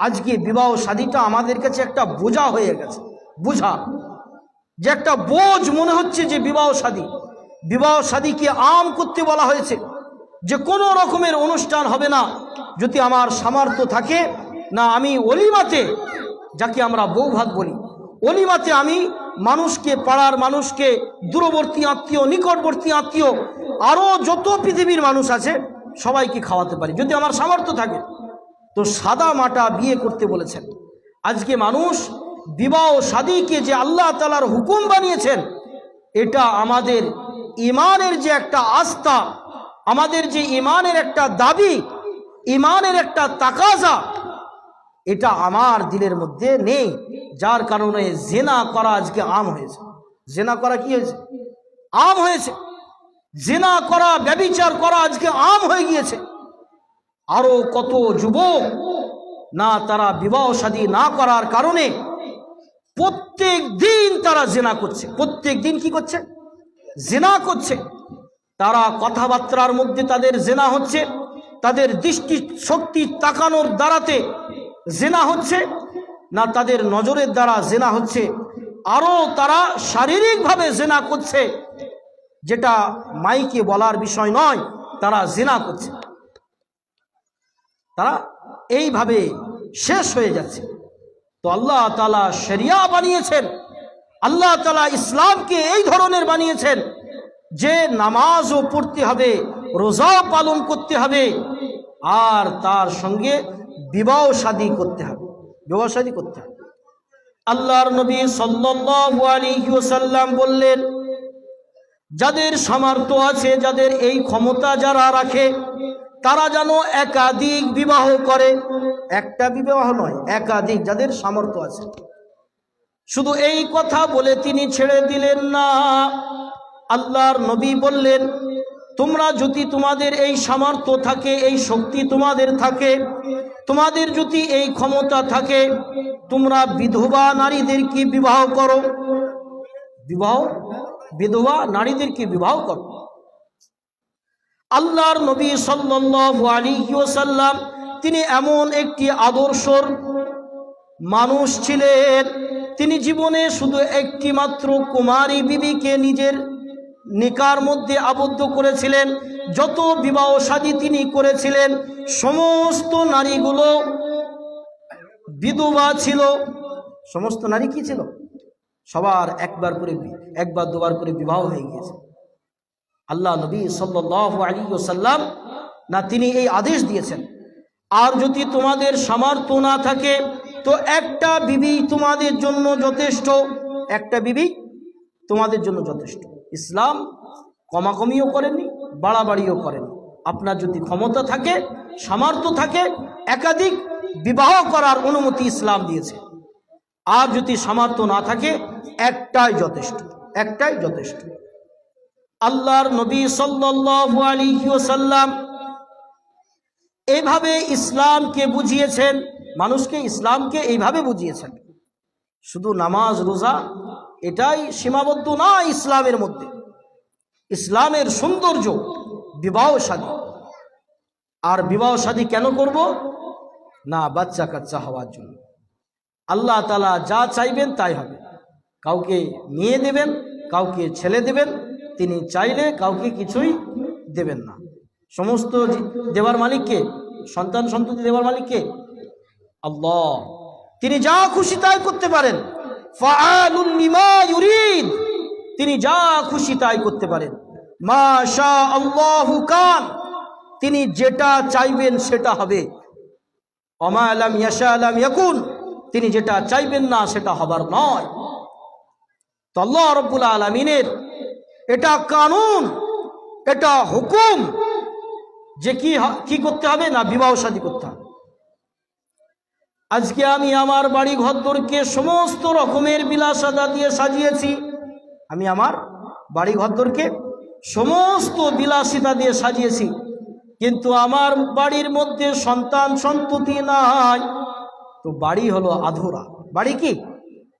আজকে বিবাহ শাদীটা আমাদের কাছে একটা বোঝা হয়ে গেছে। বোঝা। যে একটা বোঝ মনে হচ্ছে যে বিবাহ শাদী বিবাহ শাদীকে আম করতে বলা হয়েছে। যে কোনো রকমের অনুষ্ঠান হবে না। যদি আমার সামর্থ্য থাকে, না আমি অলিমাতে, যাকে আমরা বৌভাত বলি, অলিমাতে আমি মানুষকে, পাড়ার মানুষকে, দূরবর্তী আত্মীয়, নিকটবর্তী আত্মীয়, আরও যত পৃথিবীর মানুষ আছে, সবাইকে খাওয়াতে পারি। যদি আমার সামর্থ্য থাকে তো সাদা মাটা বিয়ে করতে বলেছেন। আজকে মানুষ বিবাহ শাদীকে যে আল্লাহ তালার হুকুম বানিয়েছেন, এটা আমাদের ইমানের যে একটা আস্থা, আমাদের যে ইমানের একটা দাবি ইমানের একটা তাকাজা, এটা আমার দিলের মধ্যে নেই, যার কারণে জেনা করা আজকে আম হয়েছে। জেনা করা কি হয়েছে? আম হয়েছে। জেনা করা, ব্যবিচার করা আজকে আম হয়ে গিয়েছে। আরও কত যুবক না তারা বিবাহ শাদী না করার কারণে প্রত্যেক দিন তারা জেনা করছে। প্রত্যেক দিন কি করছে? জেনা করছে। তারা কথাবার্তার মধ্যে তাদের জেনা হচ্ছে, তাদের দৃষ্টি শক্তি তাকানোর দ্বারাতে জেনা হচ্ছে, না তাদের নজরের দ্বারা জেনা হচ্ছে আরও তারা শারীরিকভাবে জেনা করছে, যেটা মাইকে বলার বিষয় নয়, তারা জেনা করছে। তারা এইভাবে শেষ হয়ে যাচ্ছে। তো আল্লাহ তালা শরিয়া বানিয়েছেন। আল্লাহ তালা ইসলামকে এই ধরনের বানিয়েছেন যে নামাজও পড়তে হবে রোজা পালন করতে হবে, আর তার সঙ্গে বিবাহ শাদী করতে হবে, বিবাহ শাদী করতে হবে। আল্লাহর নবী ওয়াসাল্লাম বললেন, যাদের সামর্থ্য আছে, যাদের এই ক্ষমতা যারা রাখে তারা যেন একাধিক বিবাহ করে। একটা বিবাহ নয়, একাধিক, যাদের সামর্থ্য আছে। শুধু এই কথা বলে তিনি ছেড়ে দিলেন না। আল্লাহর নবী বললেন, তোমরা যদি তোমাদের এই সামর্থ্য থাকে, এই শক্তি তোমাদের থাকে, তোমাদের যদি এই ক্ষমতা থাকে, তোমরা বিধবা নারীদেরকে বিবাহ করো। বিবাহ? বিধবা নারীদেরকে বিবাহ করো। আল্লাহর নবী ওয়াসাল্লাম, তিনি এমন একটি আদর্শর মানুষ ছিলেন। তিনি জীবনে শুধু একটি মাত্র কুমারী বিবিকে নিজের নিকার মধ্যে আবদ্ধ করেছিলেন। যত বিবাহ শাদী তিনি করেছিলেন, সমস্ত নারীগুলো বিধবা ছিল। সমস্ত নারী কি ছিল? সবার একবার করে একবার দুবার করে বিবাহ হয়ে গিয়েছে। আল্লাহ নবী সাল্লাহ আলী সাল্লাম না তিনি এই আদেশ দিয়েছেন। আর যদি তোমাদের সামর্থ্য না থাকে, তো একটা বিবি তোমাদের জন্য যথেষ্ট, একটা বিবি তোমাদের জন্য যথেষ্ট। ইসলাম কমাকমিও করেনি বাড়াবাড়িও করেন আপনার যদি ক্ষমতা থাকে, সামর্থ্য থাকে, একাধিক বিবাহ করার অনুমতি ইসলাম দিয়েছে। আর যদি সামর্থ্য না থাকে, একটাই যথেষ্ট একটাই যথেষ্ট। আল্লাহর নবী ওয়াসাল্লাম এইভাবে ইসলামকে বুঝিয়েছেন, মানুষকে ইসলামকে এইভাবে বুঝিয়েছেন। শুধু নামাজ, রোজা, এটাই সীমাবদ্ধ না ইসলামের মধ্যে। ইসলামের সৌন্দর্য বিবাহ শাদী আর বিবাহ শাদী কেন করব? না, বাচ্চা কাচ্চা হওয়ার জন্য। আল্লাহ তালা যা চাইবেন তাই হবে। কাউকে মেয়ে দেবেন, কাউকে ছেলে দেবেন তিনি চাইলে কাউকে কিছুই দেবেন না। সমস্ত দেবার মালিককে সন্তান সন্ততি দেওয়ার মালিককে আল্লাহ। তিনি যা খুশি তাই করতে পারেন। তিনি যা খুশি তাই করতে পারেন। মা শা আল্লাহু কান। তিনি যেটা চাইবেন সেটা হবে। অমা আলাম ইয়াশা আলাম ইয়াকুন। তিনি যেটা চাইবেন না সেটা হবার নয়। তো আল্লাহ রব্বুল আলমিনের এটা কানুন, এটা হুকুম যে কি কি করতে হবে না বিবাহ শাদী করতে হবে। আজকে আমি আমার বাড়ি ঘরদোরকে সমস্ত রকমের বিলাসাদা দিয়ে সাজিয়েছি। আমি আমার বাড়ি ঘরদোরকে সমস্ত বিলাসিতা দিয়ে সাজিয়েছি। কিন্তু আমার বাড়ির মধ্যে সন্তান সন্ততি নাই। তো বাড়ি হলো আধুরা। বাড়ি কি?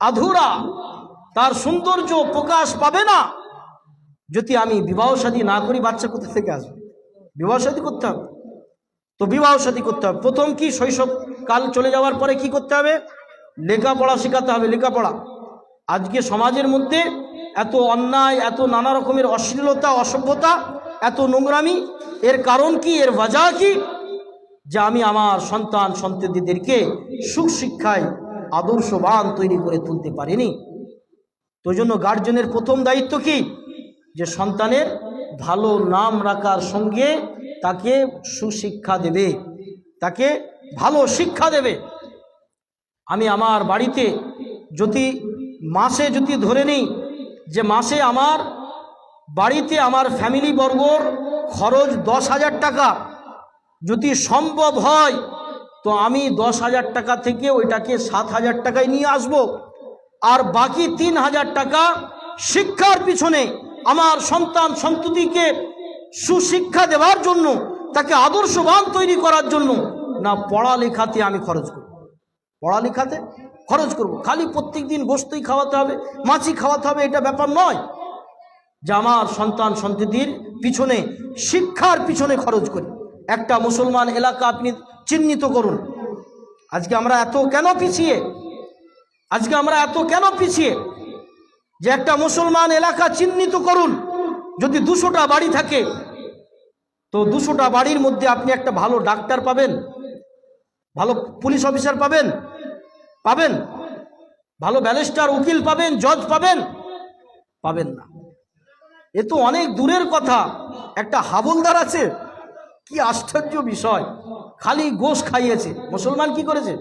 আধুরা। তার সৌন্দর্য প্রকাশ পাবে না। যদি আমি বিবাহ শাদী না করি, বাচ্চা কোথা থেকে আসবে? বিবাহ শাদী করতে হবে। তো বিবাহ শাদী করতে হবে। প্রথম কি শৈশব কাল চলে যাওয়ার পরে কি করতে হবে? লেখাপড়া শেখাতে হবে, লেখাপড়া। আজকে সমাজের মধ্যে এত অন্যায়, এত নানা রকমের অশ্লীলতা, অসভ্যতা, এত নোংরামি, এর কারণ কি, এর বাজা কি? যে আমি আমার সন্তান, সন্ততিদেরকে সুশিক্ষায় আদর্শবান তৈরি করে তুলতে পারিনি। তো জন্য গার্জেনের প্রথম দায়িত্ব কি? যে সন্তানের ভালো নাম রাখার সঙ্গে তাকে সুশিক্ষা দেবে, তাকে ভালো শিক্ষা দেবে। আমি আমার বাড়িতে যদি মাসে যদি ধরে নিই যে মাসে আমার বাড়িতে আমার ফ্যামিলি বর্গর খরচ দশ হাজার টাকা যদি সম্ভব হয়, তো আমি দশ হাজার টাকা থেকে ওইটাকে সাত হাজার টাকায় নিয়ে আসব। আর বাকি তিন হাজার টাকা শিক্ষার পিছনে আমার সন্তান সন্ততিকে সুশিক্ষা দেওয়ার জন্য, তাকে আদর্শবান তৈরি করার জন্য, না পড়ালেখাতে আমি খরচ করব। পড়ালেখাতে খরচ করব। খালি প্রত্যেক দিন গোস্তই খাওয়াতে হবে, মাছি খাওয়াতে হবে, এটা ব্যাপার নয়। যে আমার সন্তান সন্ততির পিছনে, শিক্ষার পিছনে খরচ করি। একটা মুসলমান এলাকা আপনি চিহ্নিত করুন। আজকে আমরা এত কেন পিছিয়ে? আজকে আমরা এত কেন পিছিয়ে? যে একটা মুসলমান এলাকা চিহ্নিত করুন। যদি দুশোটা বাড়ি থাকে, তো দুশোটা বাড়ির মধ্যে আপনি একটা ভালো ডাক্তার পাবেন, ভালো পুলিশ অফিসার পাবেন পাবেন, ভালো ব্যারিস্টার, উকিল পাবেন, জজ পাবেন পাবেন না। এ তো অনেক দূরের কথা, একটা হাবলদার আছে, কি আশ্চর্য বিষয়, খালি গোশ খাইয়েছে। মুসলমান কি করেছে?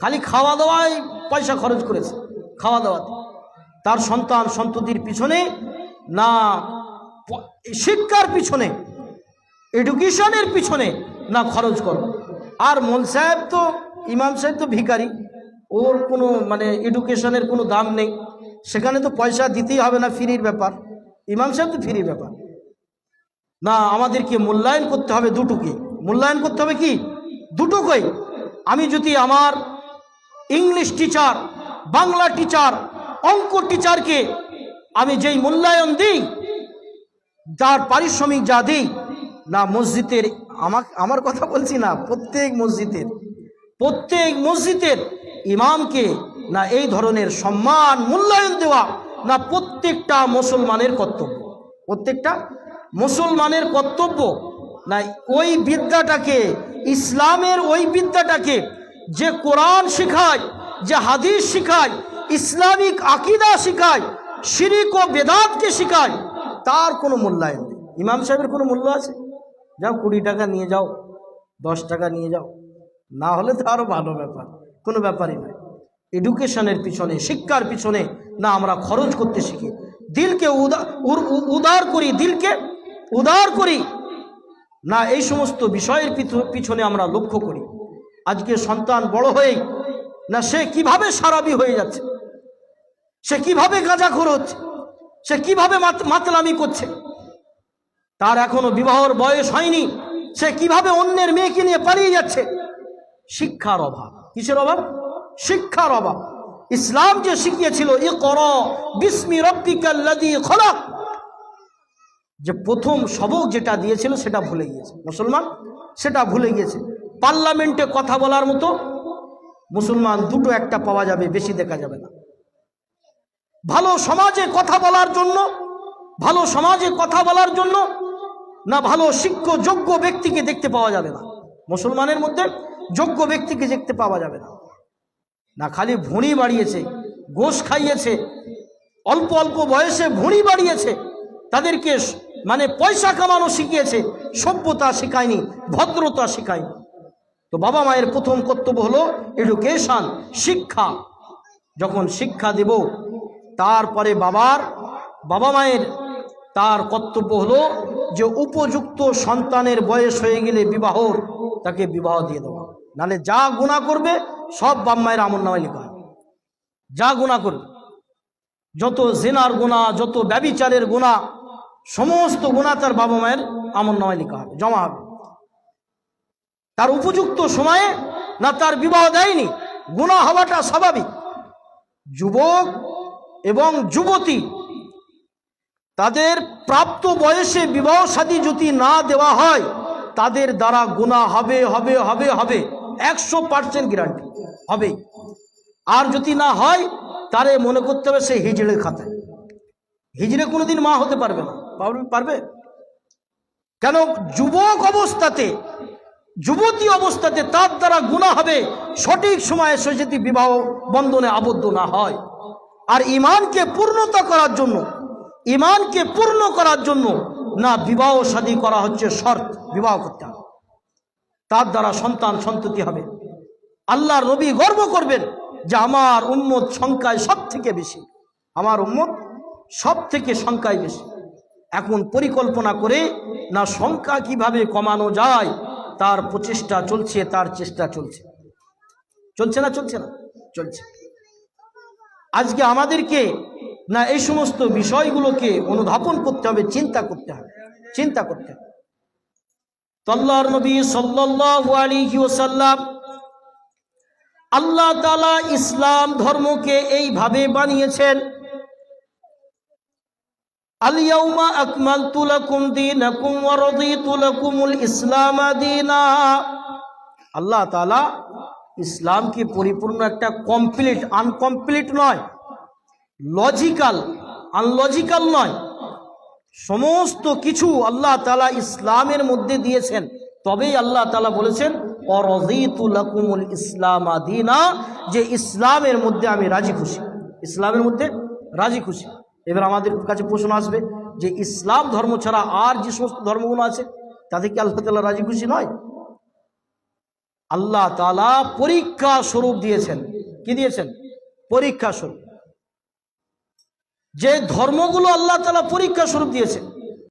খালি খাওয়া দাওয়ায় পয়সা খরচ করেছে খাওয়া দাওয়াতে তার সন্তান সন্ততির পিছনে না শিক্ষার পিছনে এডুকেশনের পিছনে না খরচ করো। আর মোল সাহেব তো, ইমাম সাহেব তো ভিখারি। ওর কোনো মানে এডুকেশনের কোনো দাম নেই। সেখানে তো পয়সা দিতেই হবে না, ফ্রির ব্যাপার। ইমাম সাহেব তো ফ্রির ব্যাপার। না, আমাদেরকে মূল্যায়ন করতে হবে দুটোকে। মূল্যায়ন করতে হবে কি? দুটোকেই আমি যদি আমার ইংলিশ টিচার বাংলা টিচার অঙ্ক টিচারকে আমি যেই মূল্যায়ন দিই, যার পারিশ্রমিক যা দিই, না মসজিদের আমার আমার কথা বলছি না, প্রত্যেক মসজিদের প্রত্যেক মসজিদের ইমামকে না এই ধরনের সম্মান, মূল্যায়ন দেওয়া, না প্রত্যেকটা মুসলমানের কর্তব্য। প্রত্যেকটা মুসলমানের কর্তব্য, না ওই বিদ্যাটাকে, ইসলামের ওই বিদ্যাটাকে যে কোরআন শেখায়, যে হাদিস শেখায় ইসলামিক আকিদা শিখায়, শিরিক ও বেদাতকে শিখায়, তার কোনো মূল্যায়ন নেই। ইমাম সাহেবের কোনো মূল্য আছে? যাও কুড়ি টাকা নিয়ে যাও, দশ টাকা নিয়ে যাও। না হলে তো আরও ভালো ব্যাপার। কোনো ব্যাপারই নয়। এডুকেশনের পিছনে, শিক্ষার পিছনে না আমরা খরচ করতে শিখি। দিলকে উদার করি দিলকে, উদার করি। না, এই সমস্ত বিষয়ের পিছ- পিছনে আমরা লক্ষ্য করি। আজকে সন্তান বড় হয়েই, না সে কীভাবে সারাবি হয়ে যাচ্ছে? সে কীভাবে গাঁজা হচ্ছে সে কীভাবে মাত- মাতলামি করছে? তার এখনও বিবাহর বয়স হয়নি। সে কীভাবে অন্যের মেয়েকে নিয়ে পালিয়ে যাচ্ছে? শিক্ষার অভাব। কিসের অভাব? শিক্ষার অভাব। ইসলাম যে শিখিয়েছিল ই কর যে প্রথম সবক যেটা দিয়েছিল সেটা ভুলে গিয়েছে। মুসলমান, সেটা ভুলে গিয়েছে। পার্লামেন্টে কথা বলার মতো মুসলমান দুটো একটা পাওয়া যাবে, বেশি দেখা যাবে না। ভালো সমাজে কথা বলার জন্য, ভালো সমাজে কথা বলার জন্য না ভালো শিক্ষ, যোগ্য ব্যক্তিকে দেখতে পাওয়া যাবে না। মুসলমানের মধ্যে যোগ্য ব্যক্তিকে দেখতে পাওয়া যাবে না। না খালি ভুঁড়ি বাড়িয়েছে, গোশ খাইয়েছে, অল্প অল্প বয়সে ভুঁড়ি বাড়িয়েছে, তাদেরকে মানে পয়সা কামানো শিখিয়েছে, সভ্যতা শেখায়নি, ভদ্রতা শেখায়নি। তো বাবা মায়ের প্রথম কর্তব্য হলো এডুকেশন শিক্ষা। যখন শিক্ষা দেব তারপরে বাবার, বাবা মায়ের তার কর্তব্য হলো যে উপযুক্ত সন্তানের বয়স হয়ে গেলে বিবাহর তাকে বিবাহ দিয়ে দেওয়া। নালে যা গুণা করবে, সব বাপ মায়ের আমল নামায় লেখা যা গুণা করবে, যত জেনার গুণা যত ব্যবিচারের গুণা সমস্ত গুণা তার বাবা মায়ের আমল নামায় লেখা হবে, জমা হবে। তার উপযুক্ত সময়ে না তার বিবাহ দেয়নি গুণা হওয়াটা স্বাভাবিক। যুবক এবং যুবতী, তাদের প্রাপ্ত বয়সে বিবাহ সাদী যদি না দেওয়া হয়, তাদের দ্বারা গুণা হবে হবে হবে হবে। একশো পার্সেন্ট গ্যারান্টি হবে। আর যদি না হয়, তারে মনে করতে হবে সে হিজড়ের খাতায়। হিজড়ে কোনোদিন মা হতে পারবে না। পারবে? কেন? যুবক অবস্থাতে, যুবতী অবস্থাতে তার দ্বারা গুণা হবে, সঠিক সময়ে সে যদি বিবাহ বন্ধনে আবদ্ধ না হয়। আর ইমানকে পূর্ণতা করার জন্য ইমানকে পূর্ণ করার জন্য না বিবাহ শাদী করা হচ্ছে শর্ত, বিবাহ করতে হবে। তার দ্বারা সন্তান সন্ততি হবে। আল্লাহর নবী গর্ব করবেন যে আমার উম্মত সংখ্যায় সব থেকে বেশি। আমার উম্মত সব থেকে সংখ্যায় বেশি। এখন পরিকল্পনা করে না সংখ্যা কীভাবে কমানো যায়, তার প্রচেষ্টা চলছে, তার চেষ্টা চলছে। চলছে না চলছে না? চলছে। আজকে আমাদেরকে না এই সমস্ত বিষয়গুলোকে অনুধাবন করতে হবে, চিন্তা করতে হবে, চিন্তা করতে হবে। তল্লার নবী সাল্লাল্লাহু আলাইহি ওয়াসাল্লাম আল্লাহ তালা ইসলাম ধর্মকে এইভাবে বানিয়েছেন আলিয়াউমা আকমালতু লাকুম দীনাকুম ওয়া রাদিতু লাকুমুল ইসলাম দীনা। আল্লাহ তাআলা ইসলামকে পরিপূর্ণ একটা কমপ্লিট আনকমপ্লিট নয়। লজিক্যাল আনলজিক্যাল নয়। সমস্ত কিছু আল্লাহ তালা ইসলামের মধ্যে দিয়েছেন। তবেই আল্লাহ তালা বলেছেন অরজিতুলাকুমুল ইসলাম আদিনা যে ইসলামের মধ্যে আমি রাজি খুশি। ইসলামের মধ্যে রাজি খুশি। এবার আমাদের কাছে প্রশ্ন আসবে, যে ইসলাম ধর্ম ছাড়া আর যে সমস্ত ধর্মগুলো আছে, তাতে কি আল্লাহ তালা রাজি খুশি নয়? আল্লাহ তালা পরীক্ষা স্বরূপ দিয়েছেন। কি দিয়েছেন? পরীক্ষা স্বরূপ। যে ধর্মগুলো আল্লাহ তালা পরীক্ষা স্বরূপ দিয়েছে